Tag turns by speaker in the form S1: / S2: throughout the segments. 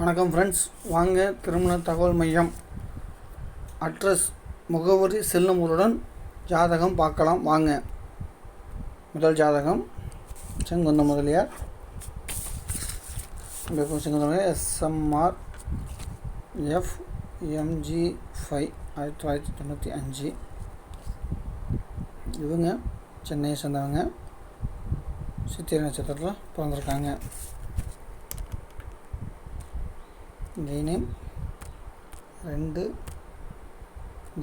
S1: வணக்கம் ஃப்ரெண்ட்ஸ் வாங்க திருமண தகவல் மையம் அட்ரஸ் முகவரி செல்லும் ஊருடன் ஜாதகம் பார்க்கலாம் வாங்க முதல் ஜாதகம் Sengunda Mudaliyar Sengunda Mudaliyar S M R F M G five ஆயிரத்தி தொள்ளாயிரத்தி தொண்ணூற்றி அஞ்சு இவங்க சென்னையை சேர்ந்தவங்க சித்திரை நட்சத்திரத்தில் பிறந்திருக்காங்க கெய்னின் ரெண்டு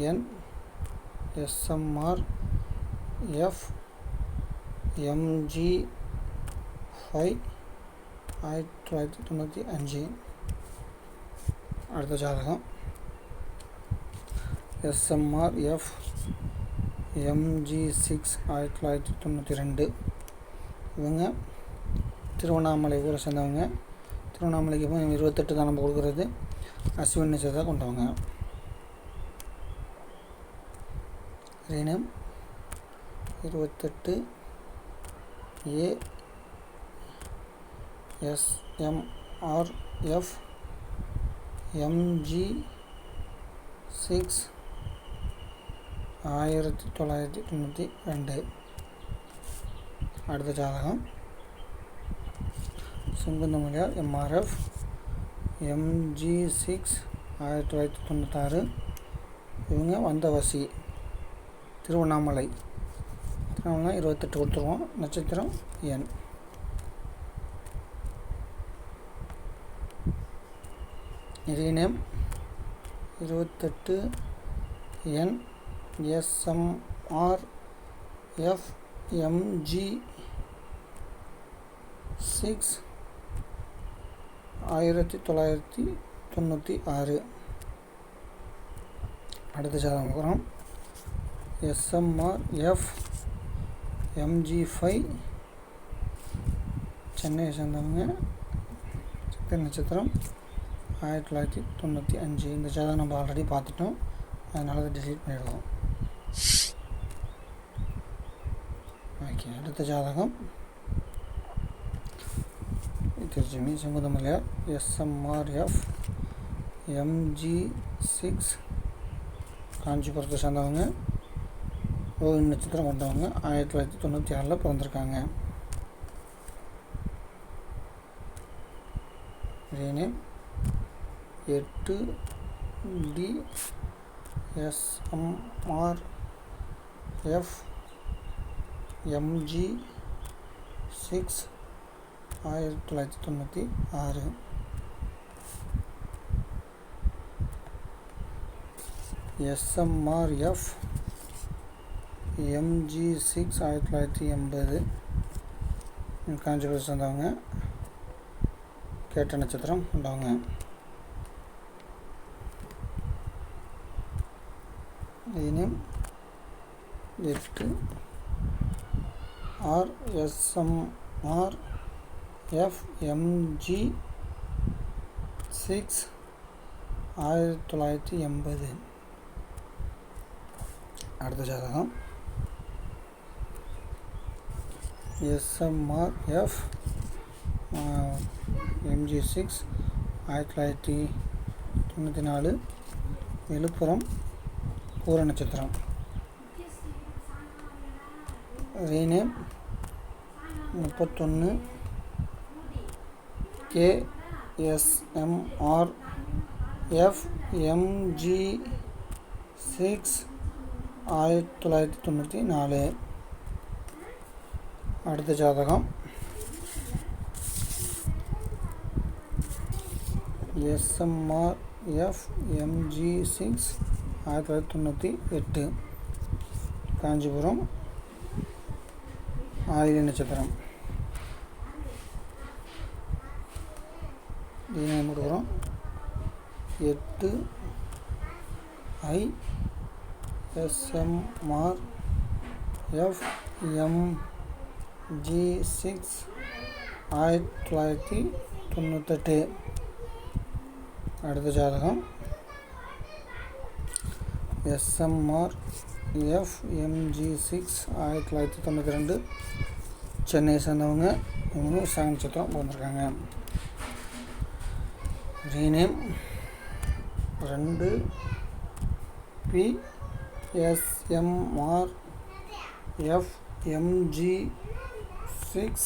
S1: N S M R F M G five ஆயிரத்தி தொள்ளாயிரத்தி தொண்ணூற்றி அஞ்சு அடுத்த ஜாதகம் எஸ்எம்ஆர் எஃப் எம்ஜி சிக்ஸ் ஆயிரத்தி தொள்ளாயிரத்தி தொண்ணூற்றி ரெண்டு இவங்க திருவண்ணாமலை ஊரை சேர்ந்தவங்க திருவண்ணாமலைக்கு போய் இருபத்தெட்டு தான் நம்ம கொடுக்குறது அஸ்வின் கொண்டு கொண்டவங்க ரினம் இருபத்தெட்டு A S F M G six ஆயிரத்தி தொள்ளாயிரத்தி தொண்ணூற்றி ரெண்டு அடுத்த ஜாதகம் செங்குந்தமலையா எம்ஆர்எஃப் எம்ஜி சிக்ஸ் ஆயிரத்தி தொள்ளாயிரத்தி தொண்ணூத்தாறு இவங்க வந்தவாசி திருவண்ணாமலை திருவண்ணாமலை இருபத்தெட்டு கொடுத்துருவோம் நட்சத்திரம் என் நிறைய நேம் இருபத்தெட்டு N S M R F M G six ஆயிரத்தி தொள்ளாயிரத்தி தொண்ணூற்றி ஆறு அடுத்த சாதம் பார்க்குறோம் எஸ்எம்ஆர் எஃப் எம்ஜி ஃபைவ் சென்னையை சேர்ந்தவங்க சக்தி நட்சத்திரம் ஆயிரத்தி தொள்ளாயிரத்தி தொண்ணூற்றி அஞ்சு இந்த சேதம் நம்ம ஆல்ரெடி பார்த்துட்டோம் அதனால தான் டிசைட் பண்ணிடுவோம் ஓகே அடுத்த ஜாதகம் திருச்சிமி செங்குதமலையார் எஸ்எம்ஆர்எஃப் எம்ஜி சிக்ஸ் காஞ்சிபுரத்தை சேர்ந்தவங்க ரோஹிணி நட்சத்திரம் கொண்டவங்க ஆயிரத்தி தொள்ளாயிரத்தி தொண்ணூற்றி ஆறில் பிறந்திருக்காங்க நேம் எட்டு D S M R F M G six ஆயிரத்தி தொள்ளாயிரத்தி தொண்ணூற்றி ஆறு எஸ்எம்ஆர்எஃப் எம்ஜி சிக்ஸ் ஆயிரத்தி தொள்ளாயிரத்தி எண்பது காஞ்சிபுரம் சேர்ந்தவங்க கேட்ட நட்சத்திரம் கொண்டவங்க இனம் எட்டு ஆர் எஃப்எம்ஜி சிக்ஸ் ஆயிரத்தி தொள்ளாயிரத்தி எண்பது அடுத்த ஜாதகம் எஸ்எம்ஆர் எஃப் எம்ஜி சிக்ஸ் ஆயிரத்தி தொள்ளாயிரத்தி தொண்ணூற்றி நாலு விழுப்புரம் பூர நட்சத்திரம் ரீநேம் முப்பத்தொன்று கேஎஸ்எம்ஆர் எஃப்எம்ஜி சிக்ஸ் ஆயிரத்தி தொள்ளாயிரத்தி தொண்ணூற்றி நாலு அடுத்த ஜாதகம் எஸ்எம்ஆர் எஃப்எம்ஜி சிக்ஸ் ஆயிரத்தி தொள்ளாயிரத்தி தொண்ணூற்றி எட்டு காஞ்சிபுரம் ஆயிரம் நட்சத்திரம் டிநேம் கொடுக்குறோம் எட்டு ஐ எஸ்எம்ஆர் ஜி சிக்ஸ் ஆயிரத்தி தொள்ளாயிரத்தி தொண்ணூத்தெட்டு அடுத்த ஜாதகம் எஸ்எம்ஆர் எஃப்எம்ஜி சிக்ஸ் ஆயிரத்தி தொள்ளாயிரத்தி தொண்ணூற்றி ரெண்டு சென்னை சேர்ந்தவங்க இவங்க சங்கச்சித்திரம் பிறந்திருக்காங்க రీనేమ్ రెండు పిఎస్ఎంఆర్ எஃப்எம்ஜி சிக்ஸ்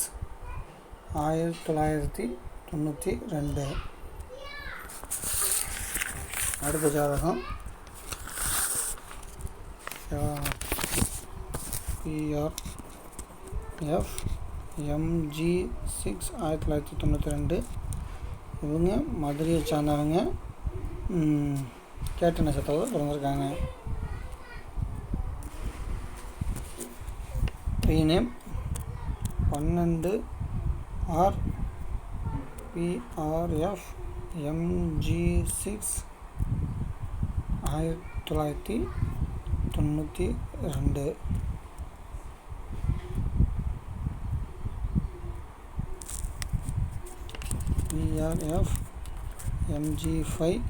S1: ஆயிரத்தி தொள்ளாயிரத்தி தொண்ணூற்றி ரெண்டு அடுத்த ஜாதகம் பிஆர் எஃப் எம்ஜி சிக்ஸ் ஆயிரத்தி தொள்ளாயிரத்தி தொண்ணூற்றி ரெண்டு இவங்க மதுரையை சார்ந்தவங்க கேட்ட நட்சத்திரத்தில் பிறந்திருக்காங்க நேம் பன்னெண்டு ஆர் பிஆர்எஃப் எம்ஜி சிக்ஸ் ஆயிரத்தி தொள்ளாயிரத்தி தொண்ணூற்றி ரெண்டு ஆர்எஃப் எம்ஜி ஃபைவ்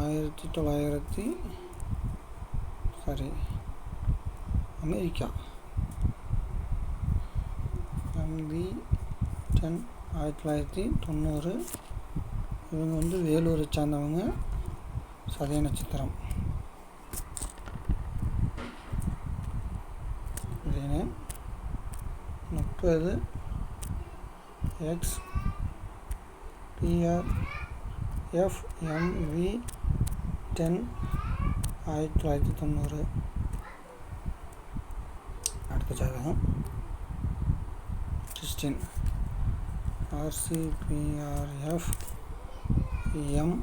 S1: ஆயிரத்தி தொள்ளாயிரத்தி சாரி அமெரிக்கா எம்வி டென் ஆயிரத்தி தொள்ளாயிரத்தி தொண்ணூறு இவங்க வந்து வேலூரை சார்ந்தவங்க சதய நட்சத்திரம் முப்பது எக்ஸ் பிஆர் எம்வி டென் ஆயிரத்தி தொள்ளாயிரத்தி தொண்ணூறு அடுத்த ஜாதகம் Christian R C P R F M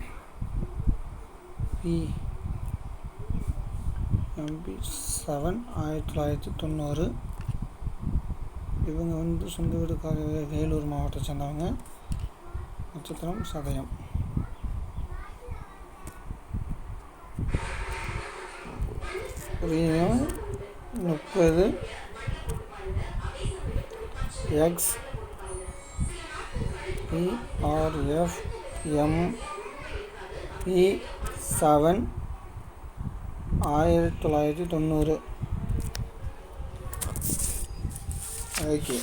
S1: P M P seven ஆயிரத்தி தொள்ளாயிரத்தி தொண்ணூறு இவங்க வந்து சொந்த வீடு வேலூர் மாவட்டத்தை சேர்ந்தவங்க நட்சத்திரம் சதயம் முப்பது X P R F M P seven ஆயிரத்தி தொள்ளாயிரத்தி தொண்ணூறு ஓகே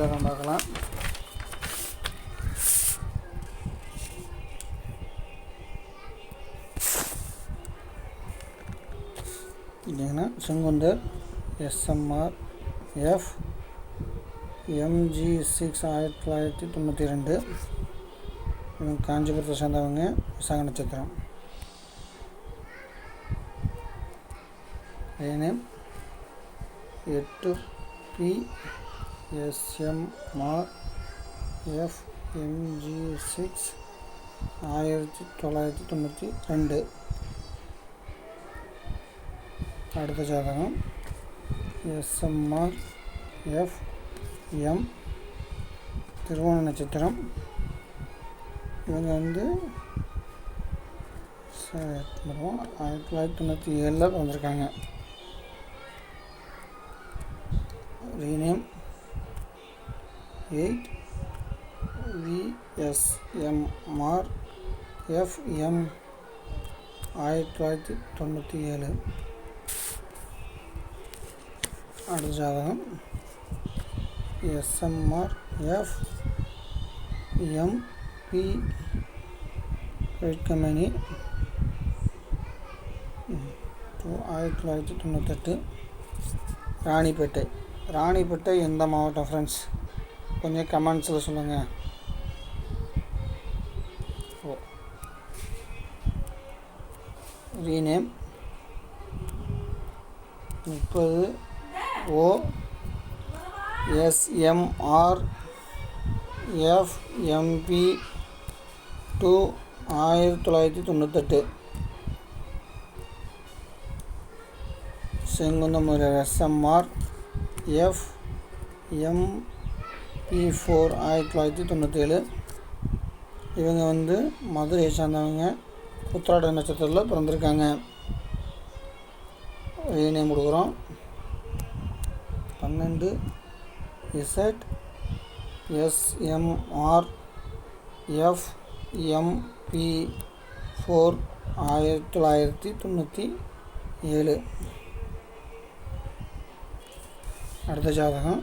S1: சேரம் பார்க்கலாம் பார்த்தீங்கன்னா Senguntar S M R F M G six ஆயிரத்தி தொள்ளாயிரத்தி தொண்ணூற்றி ரெண்டு இவங்க காஞ்சிபுரத்தை சேர்ந்தவங்க விசாக நட்சத்திரம் ஏனே எட்டு P S M R F M G six ஆயிரத்தி தொள்ளாயிரத்தி தொண்ணூற்றி ரெண்டு அடுத்த ஜாதகம் எஸ்எம்ஆர் எஃப் எம் திருவோண நட்சத்திரம் இவங்க வந்து ஆயிரத்தி தொள்ளாயிரத்தி தொண்ணூற்றி ஏழில் வந்திருக்காங்க ரீநேம் எயிட் விஎஸ்எம்ஆர் எஃப்எம் ஆயிரத்தி தொள்ளாயிரத்தி தொண்ணூற்றி ஏழு அடுத்த ஜாதகம் எஸ்எம்ஆர் எஃப் எம்பி கம்பெனி ஆயிரத்தி தொள்ளாயிரத்தி தொண்ணூத்தெட்டு ராணிப்பேட்டை ராணிப்பேட்டை எந்த மாவட்டம் ஃப்ரெண்ட்ஸ் கொஞ்சம் கமெண்ட்ஸில் சொல்லுங்கள் ஓ ரீநேம் முப்பது ஓ எஸ்எம்ஆர் எஃப்எம்பி டூ ஆயிரத்தி தொள்ளாயிரத்தி தொண்ணூத்தெட்டு செங்குந்தமுறையர் எஸ்எம்ஆர் எஃப் ஃபோர் ஆயிரத்தி தொள்ளாயிரத்தி தொண்ணூற்றேழு இவங்க வந்து மதுரையை சார்ந்தவங்க உத்திராட நட்சத்திரத்தில் பிறந்திருக்காங்க இணையம் கொடுக்குறோம் பன்னெண்டு இசட் எஸ்எம்ஆர் எஃப்எம்பி ஃபோர் ஆயிரத்தி தொள்ளாயிரத்தி தொண்ணூற்றி ஏழு அடுத்த ஜாதகம்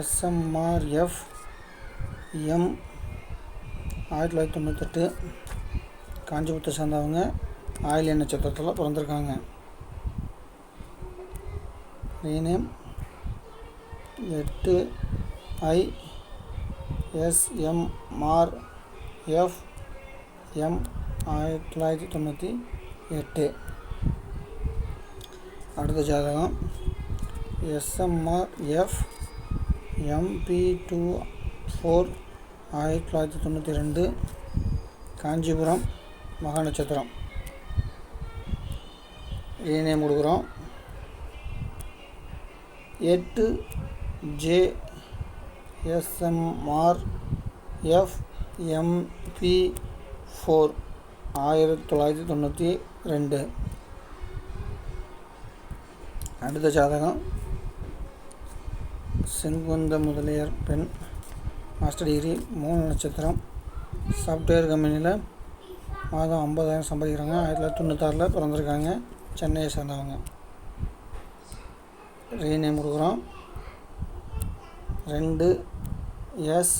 S1: எஸ்எம்ஆர்எஃப் எம் ஆயிரத்தி தொள்ளாயிரத்தி தொண்ணூத்தெட்டு காஞ்சிபுரத்தை சேர்ந்தவங்க ஆயில் நட்சத்திரத்தில் பிறந்திருக்காங்க ரீநேம் எட்டு ஐ எஃப் எம் ஆயிரத்தி தொள்ளாயிரத்தி தொண்ணூற்றி எட்டு அடுத்த ஜாதகம் எஸ்எம்ஆர்எஃப் எம்பி டூ ஃபோர் ஆயிரத்தி தொள்ளாயிரத்தி தொண்ணூற்றி ரெண்டு காஞ்சிபுரம் மகா நட்சத்திரம் ஏனே நேம் கொடுக்குறோம் எட்டு ஜேஎஸ்எம்ஆர் எஃப்எம்பி ஃபோர் ஆயிரத்தி தொள்ளாயிரத்தி தொண்ணூற்றி ரெண்டு அடுத்த ஜாதகம் செங்குந்த முதலியார் பெண் மாஸ்டர் டிகிரி மூணு நட்சத்திரம் சாஃப்ட்வேர் கம்பெனியில் மாதம் ஐம்பதாயிரம் சம்பாதிக்கிறாங்க ஆயிரத்தி தொள்ளாயிரத்தி தொண்ணூத்தாறில் பிறந்திருக்காங்க சென்னையை சேர்ந்தவங்க ரீநேம் கொடுக்குறோம் ரெண்டு S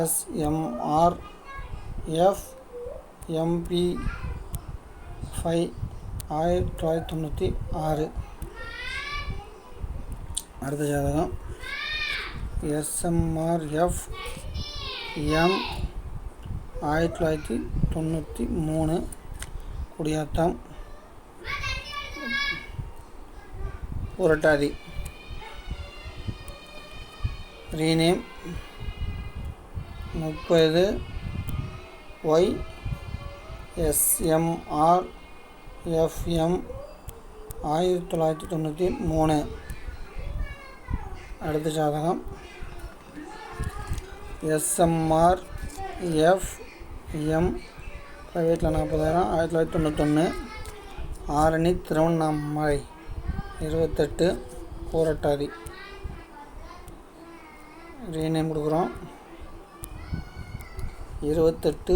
S1: S M R F M P five ஆயிரத்தி தொள்ளாயிரத்தி தொண்ணூற்றி ஆறு அடுத்த ஜாதகம் எஸ்எம்ஆர்எஃப் எம் ஆயிரத்தி தொள்ளாயிரத்தி தொண்ணூற்றி மூணு குடியாத்தம் புரட்டாதி ரீநேம் முப்பது ஒய் எஸ்எம்ஆர் எஃப்எம் ஆயிரத்தி தொள்ளாயிரத்தி தொண்ணூற்றி மூணு அடுத்த ஜாதகம் எஸ்எம்ஆர் எஃப்எம் ப்ரைவேட்டில் நாற்பதாயிரம் ஆயிரத்தி தொள்ளாயிரத்தி தொண்ணூத்தொன்று ஆரணி திருவண்ணாமலை இருபத்தெட்டு போராட்டாதி ரீநேம் கொடுக்குறோம் இருபத்தெட்டு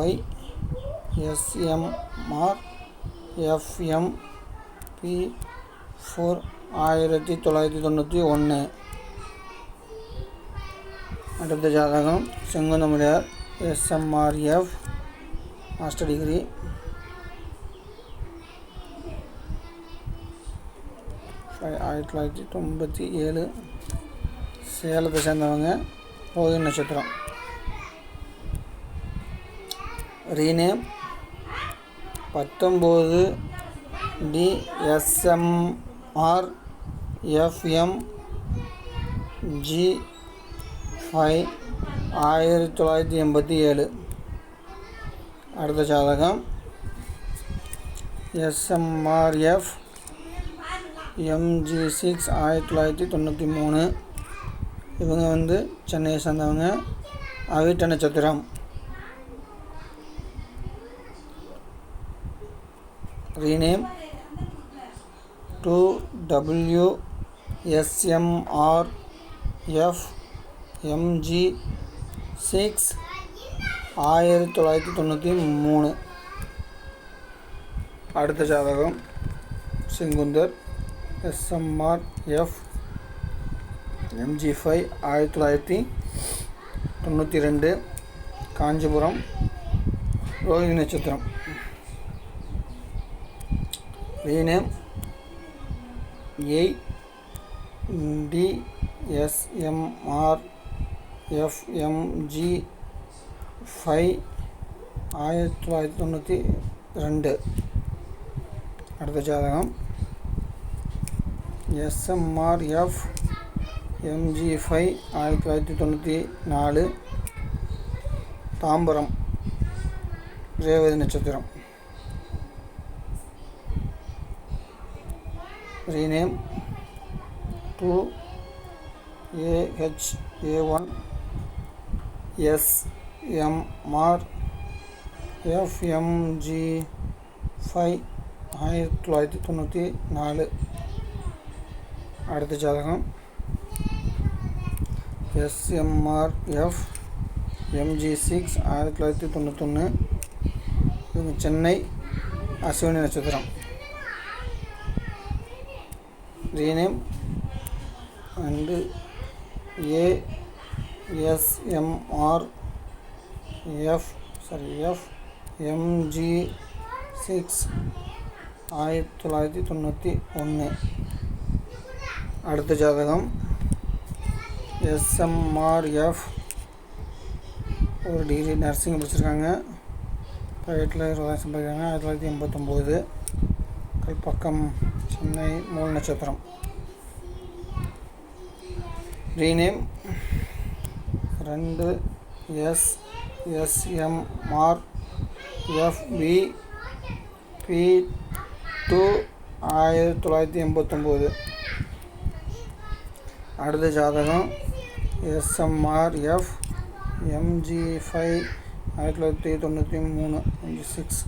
S1: Y S M R F M P four ஆயிரத்தி தொள்ளாயிரத்தி தொண்ணூற்றி ஒன்று அடுத்த ஜாதகம் செங்குந்தமுடியார் எஸ்எம்ஆர்எஃப் மாஸ்டர் டிகிரி ஆயிரத்தி தொள்ளாயிரத்தி தொண்ணூற்றி ஏழு சேலத்தை சேர்ந்தவங்க போதும் நட்சத்திரம் ரீநேம் பத்தொம்போது டிஎஸ்எம்ஆர் எஃப்எம் ஜி ஃபைவ் ஆயிரத்தி தொள்ளாயிரத்தி எண்பத்தி ஏழு அடுத்த ஜாதகம் எஸ்எம்ஆர்எஃப் எம்ஜி சிக்ஸ் ஆயிரத்தி தொள்ளாயிரத்தி தொண்ணூற்றி மூணு இவங்க வந்து சென்னையை சேர்ந்தவங்க அவிட்ட நட்சத்திரம் rename two W S M R F M G six ஆயிரத்தி தொள்ளாயிரத்தி தொண்ணூற்றி மூணு அடுத்த ஜாதகம் Singundar S M R F M G five ஆயிரத்தி தொள்ளாயிரத்தி தொண்ணூற்றி ரெண்டு காஞ்சிபுரம் ரோஹிணி நட்சத்திரம் rename eight D S M R F M G five ஆயிரத்தி தொள்ளாயிரத்தி தொண்ணூற்றி ரெண்டு அடுத்த ஜாதகம் எஸ்எம்ஆர்எஃப் எம்ஜி ஃபைவ் ஆயிரத்தி தொள்ளாயிரத்தி தொண்ணூற்றி நாலு தாம்பரம் ரேவதி நட்சத்திரம் rename two A H A one S M R F M G five ஆயிரத்தி தொள்ளாயிரத்தி தொண்ணூற்றி நாலு அடுத்த ஜாதகம் எஸ்எம்ஆர்எஃப் எம்ஜி சிக்ஸ் ஆயிரத்தி தொள்ளாயிரத்தி தொண்ணூத்தொன்று இவங்க சென்னை அஸ்வினி நட்சத்திரம் rename and A A S M R F sorry F M G six ஆயிரத்தி தொள்ளாயிரத்தி தொண்ணூற்றி ஒன்று அடுத்த ஜாதகம் எஸ்எம்ஆர்எஃப் ஒரு டிகிரி நர்சிங் படிச்சிருக்காங்க ப்ரைவேட்டில் இருபதாயிரம் சம்பாதிக்காங்க ஆயிரத்தி தொள்ளாயிரத்தி எண்பத்தொம்போது கல்பக்கம் சென்னை மூல நட்சத்திரம் ரீநேம் ரெண்டு S S M R F P P two ஆயிரத்தி தொள்ளாயிரத்தி எண்பத்தொம்போது அடுத்த ஜாதகம் எஸ்எம்ஆர்எஃப் எம்ஜி ஃபைவ் ஆயிரத்தி தொள்ளாயிரத்தி தொண்ணூற்றி மூணு அஞ்சு சிக்ஸ்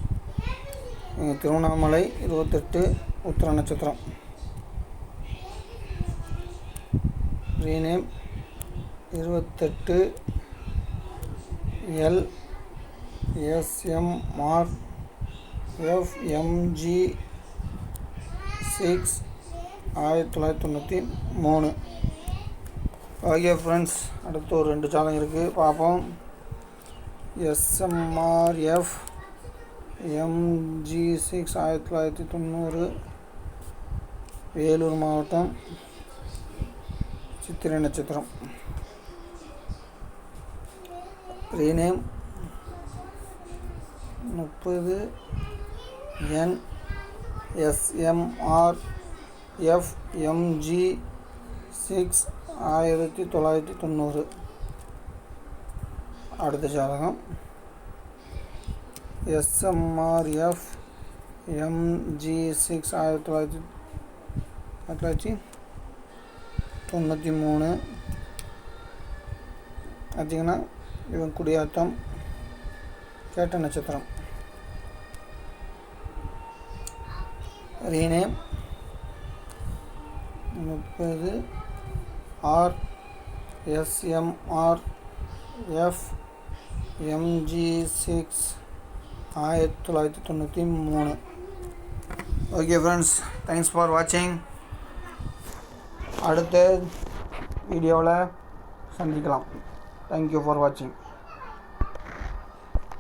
S1: திருவண்ணாமலை இருபத்தெட்டு உத்திர நட்சத்திரம் ரீநேம் இருபத்தெட்டு L S M R F M G six ஆயிரத்தி தொள்ளாயிரத்தி தொண்ணூற்றி மூணு ஓகே ஃப்ரெண்ட்ஸ் அடுத்து ஒரு ரெண்டு சேனல் இருக்குது பார்ப்போம் எஸ்எம்ஆர்எஃப் எம்ஜி சிக்ஸ் ஆயிரத்தி தொள்ளாயிரத்தி தொண்ணூறு வேலூர் மாவட்டம் சித்திரை நட்சத்திரம் ரீநேம் முப்பது N S M R F M G six ஆயிரத்தி தொள்ளாயிரத்தி தொண்ணூறு அடுத்த ஜாதகம் எஸ்எம்ஆர்எஃப் எம்ஜி சிக்ஸ் ஆயிரத்தி தொள்ளாயிரத்தி ஆயிரத்தி தொள்ளாயிரத்தி தொண்ணூற்றி மூணு பார்த்திங்கன்னா இவன் குடியாத்தம் கேட்ட நட்சத்திரம் ரீனேம் முப்பது R S M R F M G six ஆயிரத்தி தொள்ளாயிரத்தி தொண்ணூற்றி மூணு ஓகே ஃப்ரெண்ட்ஸ் தேங்க்ஸ் ஃபார் வாட்சிங் அடுத்த வீடியோவில் சந்திக்கலாம் தேங்க்யூ ஃபார் வாட்சிங்